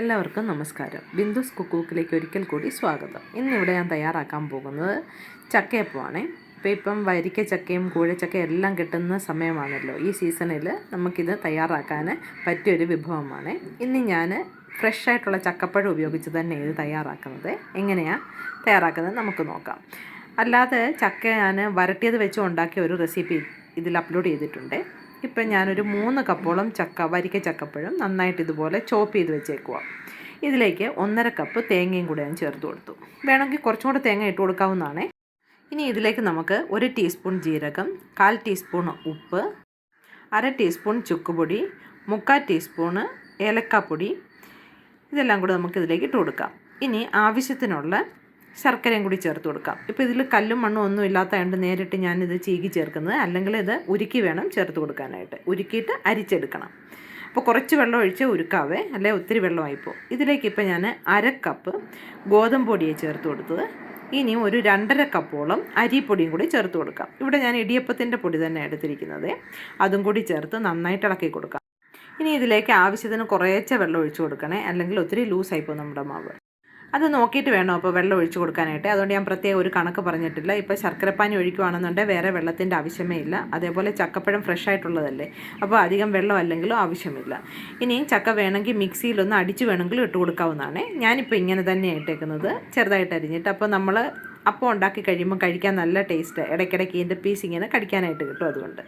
എല്ലാവർക്കും നമസ്കാരം. ബിന്ദുസ് കുക്കൂക്കിലേക്ക് ഒരിക്കൽ കൂടി സ്വാഗതം. ഇന്നിവിടെ ഞാൻ തയ്യാറാക്കാൻ പോകുന്നത് ചക്കയപ്പമാണ് ഇപ്പോൾ ഇപ്പം വരിക്ക ചക്കയും കൂഴച്ചക്കയും എല്ലാം കിട്ടുന്ന സമയമാണല്ലോ. ഈ സീസണിൽ നമുക്കിത് തയ്യാറാക്കാൻ പറ്റിയൊരു വിഭവമാണ്. ഇന്ന് ഞാൻ ഫ്രഷ് ആയിട്ടുള്ള ചക്കപ്പഴം ഉപയോഗിച്ച് തന്നെ ഇത് തയ്യാറാക്കുന്നത്. എങ്ങനെയാണ് തയ്യാറാക്കുന്നത് നമുക്ക് നോക്കാം. അല്ലാതെ ചക്ക ഞാൻ വരട്ടിയത് വെച്ച് ഉണ്ടാക്കിയ ഒരു റെസിപ്പി ഇതിൽ അപ്ലോഡ് ചെയ്തിട്ടുണ്ട്. ഇപ്പം ഞാനൊരു മൂന്ന് കപ്പോളം ചക്ക വരിക്ക ചക്കപ്പഴം നന്നായിട്ട് ഇതുപോലെ ചോപ്പ് ചെയ്ത് വെച്ചേക്കുക ഇതിലേക്ക് ഒന്നര കപ്പ് തേങ്ങയും കൂടെ ഞാൻ ചേർത്ത് കൊടുത്തു. വേണമെങ്കിൽ കുറച്ചും കൂടെ തേങ്ങ ഇട്ട് കൊടുക്കാവുന്നതാണ്. ഇനി ഇതിലേക്ക് നമുക്ക് ഒരു ടീസ്പൂൺ ജീരകം കാൽ ടീസ്പൂൺ ഉപ്പ് അര ടീസ്പൂൺ ചുക്കുപൊടി മുക്കാൽ ടീസ്പൂണ് ഏലക്കാപ്പൊടി ഇതെല്ലാം കൂടെ നമുക്ക് ഇതിലേക്ക് ഇട്ട് കൊടുക്കാം. ഇനി ആവശ്യത്തിനുള്ള ശർക്കരയും കൂടി ചേർത്ത് കൊടുക്കാം. ഇപ്പോൾ ഇതിൽ കല്ലും മണ്ണും ഒന്നും ഇല്ലാത്തതുകൊണ്ട് നേരിട്ട് ഞാനിത് ചീകി ചേർക്കുന്നത്. അല്ലെങ്കിൽ ഇത് ഉരുക്കി വേണം ചേർത്ത് കൊടുക്കാനായിട്ട്. ഉരുക്കിയിട്ട് അരിച്ചെടുക്കണം. അപ്പോൾ കുറച്ച് വെള്ളം ഒഴിച്ച് ഉരുക്കാവേ. അല്ലെ? ഒത്തിരി വെള്ളമായിപ്പോൾ ഇതിലേക്ക് ഇപ്പോൾ ഞാൻ അര കപ്പ് ഗോതമ്പ് പൊടിയെ ചേർത്ത് കൊടുത്തത്. ഇനി ഒരു രണ്ടര കപ്പോളം അരിപ്പൊടിയും കൂടി ചേർത്ത് കൊടുക്കാം. ഇവിടെ ഞാൻ ഇടിയപ്പത്തിന്റെ പൊടി തന്നെ എടുത്തിരിക്കുന്നത്. അതും കൂടി ചേർത്ത് നന്നായിട്ട് ഇളക്കി കൊടുക്കാം. ഇനി ഇതിലേക്ക് ആവശ്യത്തിന് കുറേശ്ശെ വെള്ളം ഒഴിച്ചു കൊടുക്കണേ. അല്ലെങ്കിൽ ഒത്തിരി ലൂസായിപ്പോൾ നമ്മുടെ മാവ്. അത് നോക്കിയിട്ട് വേണം അപ്പോൾ വെള്ളം ഒഴിച്ചു കൊടുക്കാനായിട്ട്. അതുകൊണ്ട് ഞാൻ പ്രത്യേകം ഒരു കണക്ക് പറഞ്ഞിട്ടില്ല. ഇപ്പോൾ ശർക്കരപ്പാനി ഒഴിക്കുവാണെന്നുണ്ടെങ്കിൽ വേറെ വെള്ളത്തിന്റെ ആവശ്യമേ ഇല്ല. അതേപോലെ ചക്കപ്പഴം ഫ്രഷ് ആയിട്ടുള്ളതല്ലേ. അപ്പോൾ അധികം വെള്ളം അല്ലെങ്കിലും ആവശ്യമില്ല. ഇനി ചക്ക വേണമെങ്കിൽ മിക്സിയിലൊന്ന് അടിച്ച് വേണമെങ്കിലും ഇട്ട് കൊടുക്കാവുന്നതാണ്. ഞാനിപ്പോൾ ഇങ്ങനെ തന്നെയാണ് ഇട്ടേക്കുന്നത്. ചെറുതായിട്ട് അരിഞ്ഞിട്ട്. അപ്പോൾ നമ്മൾ അപ്പം ഉണ്ടാക്കി കഴിയുമ്പോൾ കഴിക്കാൻ നല്ല ടേസ്റ്റ് ഇടയ്ക്കിടയ്ക്ക് ഇതിന്റെ പീസ് ഇങ്ങനെ കടിക്കാനായിട്ട് കിട്ടും അതുകൊണ്ട്.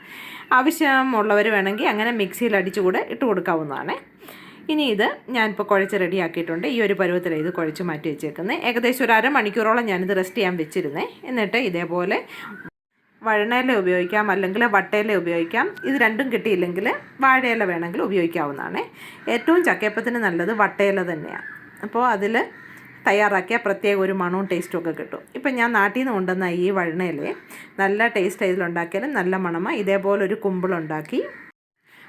ആവശ്യമുള്ളവർ വേണമെങ്കിൽ അങ്ങനെ മിക്സിയിൽ അടിച്ചുകൂടെ ഇട്ട് കൊടുക്കാവുന്നതാണ്. ഇനി ഇത് ഞാനിപ്പോൾ കുഴച്ച് റെഡിയാക്കിയിട്ടുണ്ട്. ഈ ഒരു പരുവത്തിൽ ഇത് കുഴച്ച് മാറ്റി വെച്ചേക്കുന്നത് ഏകദേശം ഒരു അരമണിക്കൂറോളം ഞാനിത് റെസ്റ്റ് ചെയ്യാൻ വെച്ചിരുന്നേ. എന്നിട്ട് ഇതേപോലെ വഴണയില ഉപയോഗിക്കാം അല്ലെങ്കിൽ വട്ടയില ഉപയോഗിക്കാം. ഇത് രണ്ടും കിട്ടിയില്ലെങ്കിൽ വാഴയില വേണമെങ്കിൽ ഉപയോഗിക്കാവുന്നതാണ്. ഏറ്റവും ചക്കയപ്പത്തിന് നല്ലത് വട്ടയില തന്നെയാണ് അപ്പോൾ അതിൽ തയ്യാറാക്കിയ പ്രത്യേക ഒരു മണവും ടേസ്റ്റും ഒക്കെ കിട്ടും. ഇപ്പം ഞാൻ നാട്ടിൽ നിന്ന് കൊണ്ടുവന്ന ഈ വഴണയിലെ നല്ല ടേസ്റ്റ് ഇതിലുണ്ടാക്കിയാലും നല്ല മണമാണ് ഇതേപോലെ ഒരു കുമ്പിളുണ്ടാക്കി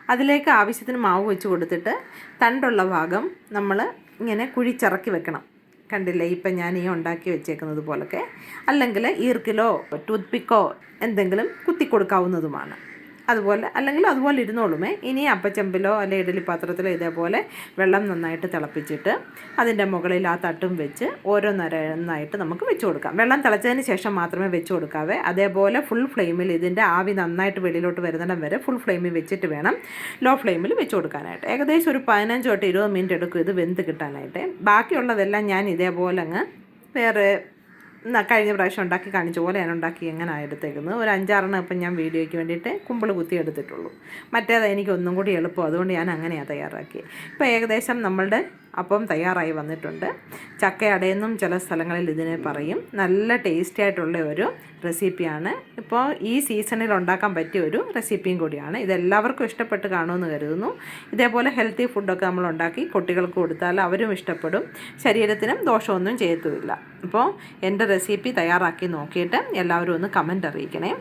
അതിലേക്ക് ആവശ്യത്തിന് മാവ് വെച്ച് കൊടുത്തിട്ട് തണ്ടുള്ള ഭാഗം നമ്മൾ ഇങ്ങനെ കുഴിച്ചിറക്കി വെക്കണം. കണ്ടില്ലേ? ഇപ്പം ഞാൻ ഈ ഉണ്ടാക്കി വെച്ചേക്കുന്നത് പോലൊക്കെ. അല്ലെങ്കിൽ ഈർക്കിലോ ടൂത്ത് പിക്കോ എന്തെങ്കിലും കുത്തി കൊടുക്കാവുന്നതുമാണ് അതുപോലെ അല്ലെങ്കിൽ അതുപോലെ ഇരുന്നോളുമേ. ഇനി അപ്പച്ചമ്പിലോ അല്ലെ ഇഡലി പാത്രത്തിലോ ഇതേപോലെ വെള്ളം നന്നായിട്ട് തിളപ്പിച്ചിട്ട് അതിന്റെ മുകളിൽ ആ തട്ടും വെച്ച് ഓരോന്നരന്നായിട്ട് നമുക്ക് വെച്ച് കൊടുക്കാം. വെള്ളം തിളച്ചതിന് ശേഷം മാത്രമേ വെച്ച് കൊടുക്കാവേ. അതേപോലെ ഫുൾ ഫ്ലെയിമിൽ ഇതിന്റെ ആവി നന്നായിട്ട് വെളിയിലോട്ട് വരുന്നിടം വരെ ഫുൾ ഫ്ലെയിമിൽ വെച്ചിട്ട് വേണം ലോ ഫ്ലെയിമിൽ വെച്ച് കൊടുക്കാനായിട്ട്. ഏകദേശം ഒരു പതിനഞ്ച് തൊട്ട് ഇരുപത് മിനിറ്റ് എടുക്കും ഇത് വെന്ത് കിട്ടാനായിട്ട്. ബാക്കിയുള്ളതെല്ലാം ഞാൻ ഇതേപോലെ അങ്ങ് വേറെ കഴിഞ്ഞ പ്രാവശ്യം ഉണ്ടാക്കി കാണിച്ച പോലെ ഞാൻ ഉണ്ടാക്കി എങ്ങനെയാണ് എടുത്തേക്കുന്നത്. ഒരു അഞ്ചാറെണ്ണം ഇപ്പം ഞാൻ വീഡിയോയ്ക്ക് വേണ്ടിയിട്ട് കുമ്പിൾ കുത്തി എടുത്തിട്ടുള്ളൂ. മറ്റേത് എനിക്ക് ഒന്നും കൂടി എളുപ്പം. അതുകൊണ്ട് ഞാൻ അങ്ങനെയാണ് തയ്യാറാക്കിയത് ഇപ്പോൾ ഏകദേശം നമ്മളുടെ അപ്പം തയ്യാറായി വന്നിട്ടുണ്ട്. ചക്കയടയെന്നും ചില സ്ഥലങ്ങളിൽ ഇതിനെ പറയും. നല്ല ടേസ്റ്റി ആയിട്ടുള്ള ഒരു റെസിപ്പിയാണ് ഇപ്പോൾ ഈ സീസണിൽ ഉണ്ടാക്കാൻ പറ്റിയ ഒരു റെസിപ്പിയും കൂടിയാണ്. ഇതെല്ലാവർക്കും ഇഷ്ടപ്പെട്ട് കാണുമെന്ന് കരുതുന്നു. ഇതേപോലെ ഹെൽത്തി ഫുഡൊക്കെ നമ്മൾ ഉണ്ടാക്കി കുട്ടികൾക്ക് കൊടുത്താൽ അവരും ഇഷ്ടപ്പെടും. ശരീരത്തിനും ദോഷമൊന്നും ചെയ്യത്തുമില്ല. അപ്പോൾ എന്റെ റെസിപ്പി തയ്യാറാക്കി നോക്കിയിട്ട് എല്ലാവരും ഒന്ന് കമന്റ് അറിയിക്കണേ.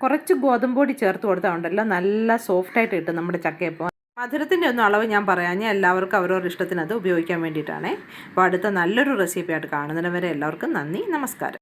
കുറച്ച് ഗോതമ്പൊടി ചേർത്ത് കൊടുത്താൽ ഉണ്ടല്ലോ. നല്ല സോഫ്റ്റായിട്ട് കിട്ടും നമ്മുടെ ചക്കയപ്പം. മധുരത്തിന്റെ ഒന്നും അളവ് ഞാൻ പറയാഞ്ഞ എല്ലാവർക്കും അവരവരുടെ ഇഷ്ടത്തിന് അത് ഉപയോഗിക്കാൻ വേണ്ടിയിട്ടാണ്. അപ്പോൾ അടുത്ത നല്ലൊരു റെസിപ്പി ആയിട്ട് കാണുന്നതിന് വരെ എല്ലാവർക്കും നന്ദി. നമസ്കാരം.